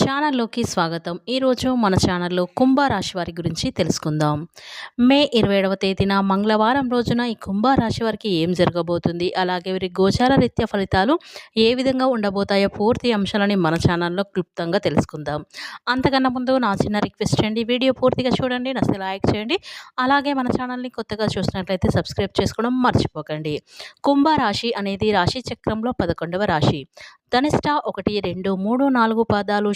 ఛానల్లోకి స్వాగతం. ఈరోజు మన ఛానల్లో కుంభరాశి వారి గురించి తెలుసుకుందాం. మే ఇరవై ఏడవ తేదీన మంగళవారం రోజున ఈ కుంభరాశి వారికి ఏం జరగబోతుంది? అలాగే వీరి గోచార రీత్యా ఫలితాలు ఏ విధంగా ఉండబోతాయో పూర్తి అంశాలని మన ఛానల్లో క్లుప్తంగా తెలుసుకుందాం. అంతకన్నా ముందు నా చిన్న రిక్వెస్ట్ చేయండి. వీడియో పూర్తిగా చూడండి నచ్చితే లైక్ చేయండి. అలాగే మన ఛానల్ని కొత్తగా చూసినట్లయితే సబ్స్క్రైబ్ చేసుకోవడం మర్చిపోకండి. కుంభరాశి అనేది రాశి చక్రంలో పదకొండవ రాశి. ధనిష్ట ఒకటి రెండు మూడు నాలుగు పాదాలు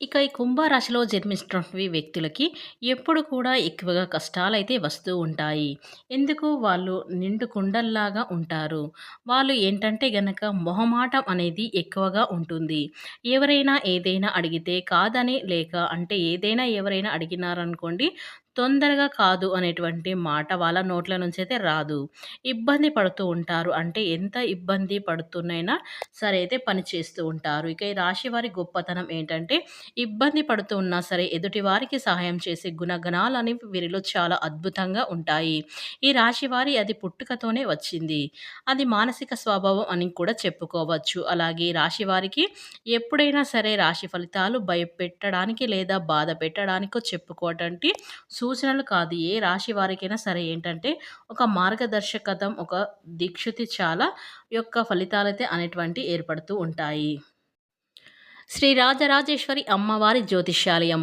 ఇక ఈ కుంభరాశిలో జన్మించినటువంటి వ్యక్తులకి ఎప్పుడు కూడా ఎక్కువగా కష్టాలైతే వస్తూ ఉంటాయి. ఎందుకు? వాళ్ళు నిండు కుండల్లాగా ఉంటారు. వాళ్ళు ఏంటంటే గనక మొహమాటం అనేది ఎక్కువగా ఉంటుంది. ఎవరైనా ఏదైనా అడిగితే కాదని లేక అంటే ఏదైనా ఎవరైనా అడిగినారనుకోండి తొందరగా కాదు అనేటువంటి మాట వాళ్ళ నోట్ల నుంచి అయితే రాదు. ఇబ్బంది పడుతూ ఉంటారు. అంటే ఎంత ఇబ్బంది పడుతున్నైనా సరే అయితే పని చేస్తూ ఉంటారు. ఇక ఈ రాశి వారి గొప్పతనం ఏంటంటే ఇబ్బంది పడుతూ ఉన్నా సరే ఎదుటి వారికి సహాయం చేసే గుణగణాలు అనేవి వీరిలో చాలా అద్భుతంగా ఉంటాయి. ఈ రాశి వారి అది పుట్టుకతోనే వచ్చింది. అది మానసిక స్వభావం అని కూడా చెప్పుకోవచ్చు. అలాగే రాశి వారికి ఎప్పుడైనా సరే రాశి ఫలితాలు భయపెట్టడానికి లేదా బాధ పెట్టడానికో చెప్పుకోవటానికి సూచనలు కాదు ఏ రాశి వారికైనా సరే ఏంటంటే ఒక మార్గదర్శకతం ఒక దీక్షతి చాలా యొక్క ఫలితాలైతే అనేటువంటి ఏర్పడుతూ ఉంటాయి. శ్రీ రాజరాజేశ్వరి అమ్మవారి జ్యోతిష్యాలయం.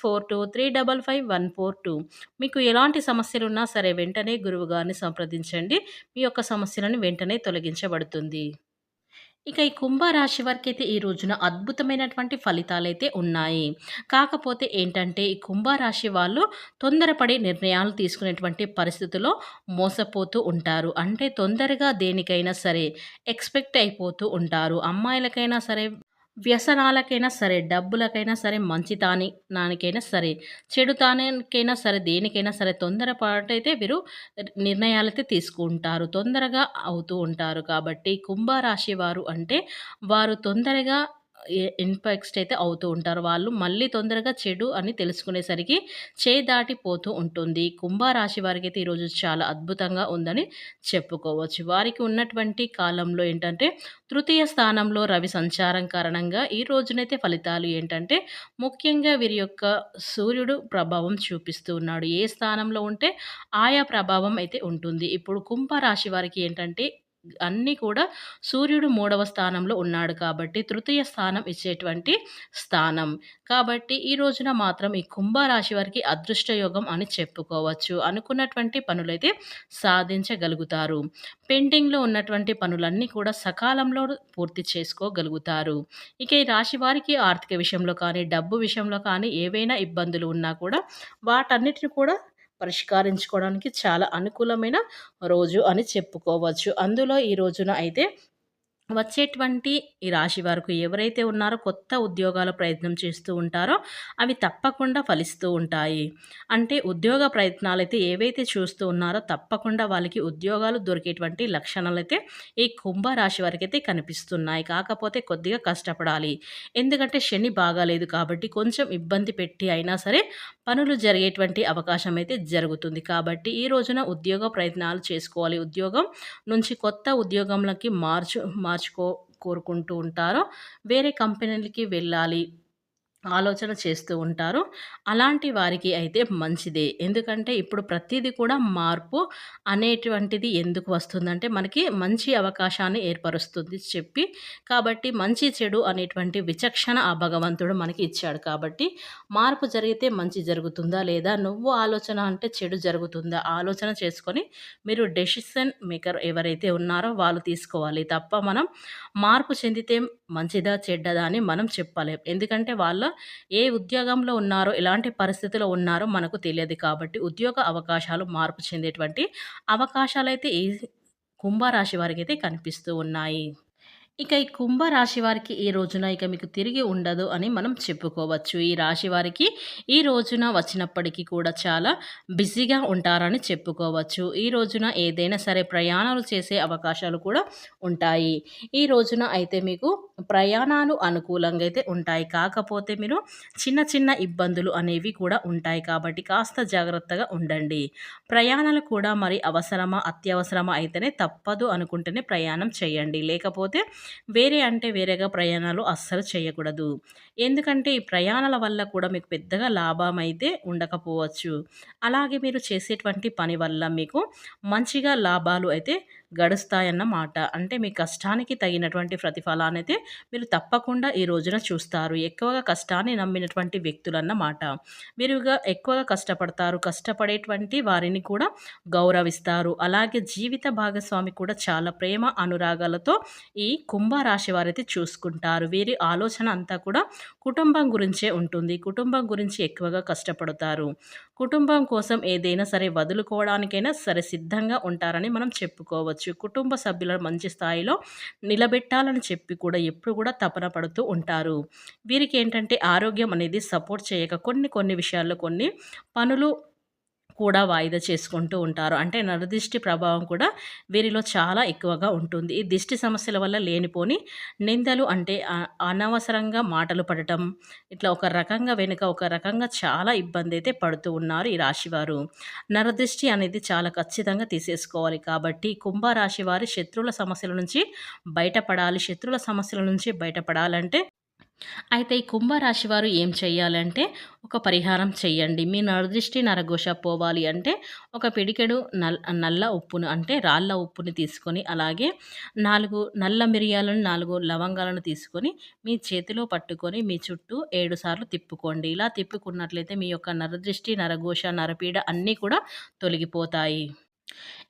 four two three double five one four two. మీకు ఎలాంటి సమస్యలు ఉన్నా సరే వెంటనే గురువుగారిని సంప్రదించండి. మీ యొక్క సమస్యలను వెంటనే తొలగించబడుతుంది. ఇక ఈ కుంభరాశి వారికి అయితే ఈ రోజున అద్భుతమైనటువంటి ఫలితాలైతే ఉన్నాయి. కాకపోతే ఏంటంటే ఈ కుంభరాశి వాళ్ళు తొందరపడి నిర్ణయాలు తీసుకునేటువంటి పరిస్థితుల్లో మోసపోతూ ఉంటారు. అంటే తొందరగా దేనికైనా సరే ఎక్స్పెక్ట్ అయిపోతూ ఉంటారు. అమ్మాయిలకైనా సరే వ్యసనాలకైనా సరే డబ్బులకైనా సరే మంచితాని నానికైనా సరే చెడుతానికైనా సరే దేనికైనా సరే తొందరపాటైతే వీరు నిర్ణయాలైతే తీసుకుంటారు తొందరగా అవుతూ ఉంటారు. కాబట్టి కుంభరాశి వారు అంటే వారు తొందరగా ఇన్ఫెక్స్ట్ అయితే అవుతూ ఉంటారు. వాళ్ళు మళ్ళీ తొందరగా చెడు అని తెలుసుకునేసరికి చేయి దాటిపోతూ ఉంటుంది. కుంభరాశి వారికి అయితే ఈరోజు చాలా అద్భుతంగా ఉందని చెప్పుకోవచ్చు. వారికి ఉన్నటువంటి కాలంలో ఏంటంటే తృతీయ స్థానంలో రవి సంచారం కారణంగా ఈ రోజునైతే ఫలితాలు ఏంటంటే ముఖ్యంగా వీరి యొక్క సూర్యుడు ప్రభావం చూపిస్తూ ఉన్నాడు. ఏ స్థానంలో ఉంటే ఆయా ప్రభావం అయితే ఉంటుంది. ఇప్పుడు కుంభరాశి వారికి ఏంటంటే అన్నీ కూడా సూర్యుడు మూడవ స్థానంలో ఉన్నాడు కాబట్టి తృతీయ స్థానం ఇచ్చేటువంటి స్థానం. కాబట్టి ఈ రోజున మాత్రం ఈ కుంభరాశి వారికి అదృష్టయోగం అని చెప్పుకోవచ్చు. అనుకున్నటువంటి పనులైతే సాధించగలుగుతారు. పెండింగ్లో ఉన్నటువంటి పనులన్నీ కూడా సకాలంలో పూర్తి చేసుకోగలుగుతారు. ఇక ఈ రాశి వారికి ఆర్థిక విషయంలో కానీ డబ్బు విషయంలో కానీ ఏవైనా ఇబ్బందులు ఉన్నా కూడా వాటన్నిటిని కూడా పరిష్కరించుకోవడానికి చాలా అనుకూలమైన రోజు అని చెప్పుకోవచ్చు. అందులో ఈ రోజున అయితే వచ్చేటువంటి ఈ రాశి వారికి ఎవరైతే ఉన్నారో కొత్త ఉద్యోగాల ప్రయత్నం చేస్తూ ఉంటారో అవి తప్పకుండా ఫలిస్తూ ఉంటాయి. అంటే ఉద్యోగ ప్రయత్నాలు అయితే ఏవైతే చూస్తూ ఉన్నారో తప్పకుండా వాళ్ళకి ఉద్యోగాలు దొరికేటువంటి లక్షణాలు అయితే ఈ కుంభరాశి వారికి అయితే కనిపిస్తున్నాయి. కాకపోతే కొద్దిగా కష్టపడాలి. ఎందుకంటే శని బాగాలేదు కాబట్టి కొంచెం ఇబ్బంది పెట్టి అయినా సరే పనులు జరిగేటువంటి అవకాశం అయితే జరుగుతుంది. కాబట్టి ఈ రోజున ఉద్యోగ ప్రయత్నాలు చేసుకోవాలి. ఉద్యోగం నుంచి కొత్త ఉద్యోగంలోకి మార్చు మార్చుకో కోరుకుంటూ ఉంటారో. వేరే కంపెనీలకి వెళ్ళాలి. ఆలోచన చేస్తూ ఉంటారు. అలాంటి వారికి అయితే మంచిదే. ఎందుకంటే ఇప్పుడు ప్రతిదీ కూడా మార్పు అనేటువంటిది ఎందుకు వస్తుందంటే మనకి మంచి అవకాశాన్ని ఏర్పరుస్తుంది చెప్పి. కాబట్టి మంచి చెడు అనేటువంటి విచక్షణ ఆ భగవంతుడు మనకి ఇచ్చాడు కాబట్టి మార్పు జరిగితే మంచి జరుగుతుందా లేదా? నువ్వు ఆలోచన అంటే చెడు జరుగుతుందా? ఆలోచన చేసుకొని మీరు డెసిషన్ మేకర్ ఎవరైతే ఉన్నారో వాళ్ళు తీసుకోవాలి. తప్ప మనం మార్పు చెందితే మంచిదా చెడ్డదా అని మనం చెప్పలేం. ఎందుకంటే వాళ్ళ ఏ ఉద్యోగంలో ఉన్నారో ఎలాంటి పరిస్థితిలో ఉన్నారో మనకు తెలియదు కాబట్టి ఉద్యోగ అవకాశాలు మార్పు చెందేటువంటి అయితే ఈ కుంభరాశి వారికి అయితే కనిపిస్తూ ఉన్నాయి. ఇక ఈ కుంభ రాశి వారికి ఈ రోజున ఇక మీకు తిరిగి ఉండదు అని మనం చెప్పుకోవచ్చు. ఈ రాశి వారికి ఈ రోజున వచ్చినప్పటికీ కూడా చాలా బిజీగా ఉంటారని చెప్పుకోవచ్చు. ఈ రోజున ఏదైనా సరే ప్రయాణాలు చేసే అవకాశాలు కూడా ఉంటాయి. ఈ రోజున అయితే మీకు ప్రయాణాలు అనుకూలంగా అయితే ఉంటాయి. కాకపోతే మీరు చిన్న చిన్న ఇబ్బందులు అనేవి కూడా ఉంటాయి. కాబట్టి కాస్త జాగ్రత్తగా ఉండండి. ప్రయాణాలు కూడా మరి అవసరమా అత్యవసరమా అయితేనే తప్పదు అనుకుంటేనే ప్రయాణం చేయండి. లేకపోతే వేరే అంటే వేరేగా ప్రయాణాలు అస్సలు చేయకూడదు. ఎందుకంటే ఈ ప్రయాణాల వల్ల కూడా మీకు పెద్దగా లాభం అయితే ఉండకపోవచ్చు. అలాగే మీరు చేసేటువంటి పని వల్ల మీకు మంచిగా లాభాలు అయితే గడుస్తాయన్నమాట అంటే మీ కష్టానికి తగినటువంటి ప్రతిఫలాన్ని అయితే మీరు తప్పకుండా ఈ రోజున చూస్తారు. ఎక్కువగా కష్టాన్ని నమ్మినటువంటి వ్యక్తులన్నమాట మీరుగా వీరుగా ఎక్కువగా కష్టపడతారు. కష్టపడేటువంటి వారిని కూడా గౌరవిస్తారు. అలాగే జీవిత భాగస్వామి కూడా చాలా ప్రేమ అనురాగాలతో ఈ కుంభరాశి వారైతే చూసుకుంటారు. వీరి ఆలోచన అంతా కూడా కుటుంబం గురించే ఉంటుంది. కుటుంబం గురించి ఎక్కువగా కష్టపడతారు. కుటుంబం కోసం ఏదైనా సరే వదులుకోవడానికైనా సరే సిద్ధంగా ఉంటారని మనం చెప్పుకోవచ్చు. కుటుంబ సభ్యులను మంచి స్థాయిలో నిలబెట్టాలని చెప్పి కూడా ఎప్పుడు కూడా తపన పడుతూ ఉంటారు. వీరికి ఏంటంటే ఆరోగ్యం అనేది సపోర్ట్ చేయక కొన్ని కొన్ని విషయాల్లో కొన్ని పనులు కూడా వాయిదా చేసుకుంటూ ఉంటారు. అంటే నరదిష్టి ప్రభావం కూడా వీరిలో చాలా ఎక్కువగా ఉంటుంది. ఈ దిష్టి సమస్యల వల్ల లేనిపోని నిందలు అంటే అనవసరంగా మాటలు పడటం ఇట్లా ఒక రకంగా వెనుక ఒక రకంగా చాలా ఇబ్బంది అయితే పడుతూ ఉన్నారు ఈ రాశివారు. నరదిష్టి అనేది చాలా ఖచ్చితంగా తీసేసుకోవాలి కాబట్టి కుంభరాశి వారి శత్రువుల సమస్యల నుంచి బయటపడాలి. శత్రువుల సమస్యల నుంచి బయటపడాలంటే అయితే ఈ కుంభరాశి వారు ఏం చేయాలంటే ఒక పరిహారం చేయండి మీ నరదృష్టి నరఘోష పోవాలి అంటే ఒక పిడికెడు నల్ నల్ల ఉప్పును అంటే రాళ్ళ ఉప్పుని తీసుకొని అలాగే నాలుగు నల్ల మిరియాలను నాలుగు లవంగాలను తీసుకొని మీ చేతిలో పట్టుకొని మీ చుట్టూ ఏడు సార్లు తిప్పుకోండి. ఇలా తిప్పుకున్నట్లయితే మీ యొక్క నరదృష్టి నరఘోష నరపీడ అన్నీ కూడా తొలగిపోతాయి.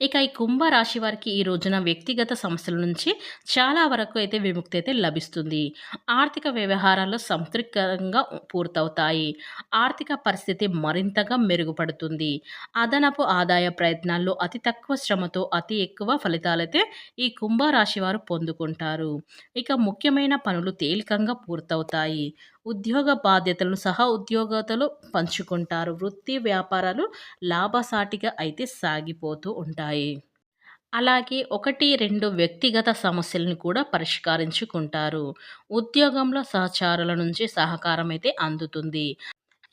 ఇక ఈ కుంభ రాశి వారికి ఈ రోజున వ్యక్తిగత సమస్యల నుంచి చాలా వరకు అయితే విముక్తి అయితే లభిస్తుంది. ఆర్థిక వ్యవహారాల్లో సంతృప్తికరంగా పూర్తవుతాయి. ఆర్థిక పరిస్థితి మరింతగా మెరుగుపడుతుంది. అదనపు ఆదాయ ప్రయత్నాల్లో అతి తక్కువ శ్రమతో అతి ఎక్కువ ఫలితాలైతే ఈ కుంభరాశి వారు పొందుకుంటారు. ఇక ముఖ్యమైన పనులు తేలికంగా పూర్తవుతాయి. ఉద్యోగ బాధ్యతలను సహా ఉద్యోగతలు పంచుకుంటారు. వృత్తి వ్యాపారాలు లాభసాటిగా అయితే సాగిపోతూ ఉంటాయి. అలాగే ఒకటి రెండు వ్యక్తిగత సమస్యలను కూడా పరిష్కరించుకుంటారు. ఉద్యోగంలో సహచారుల నుంచి సహకారం అయితే అందుతుంది.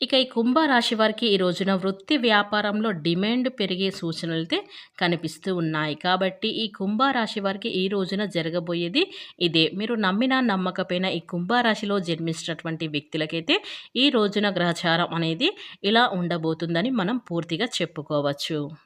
ఇక ఈ కుంభరాశి వారికి ఈ రోజున వృత్తి వ్యాపారంలో డిమాండ్ పెరిగే సూచనలతో కనిపిస్తూ ఉన్నాయి. కాబట్టి ఈ కుంభరాశి వారికి ఈ రోజున జరగబోయేది ఇదే. మీరు నమ్మిన నమ్మకపోయినా ఈ కుంభరాశిలో జన్మించినటువంటి వ్యక్తులకైతే ఈ రోజున గ్రహచారం అనేది ఇలా ఉండబోతుందని మనం పూర్తిగా చెప్పుకోవచ్చు.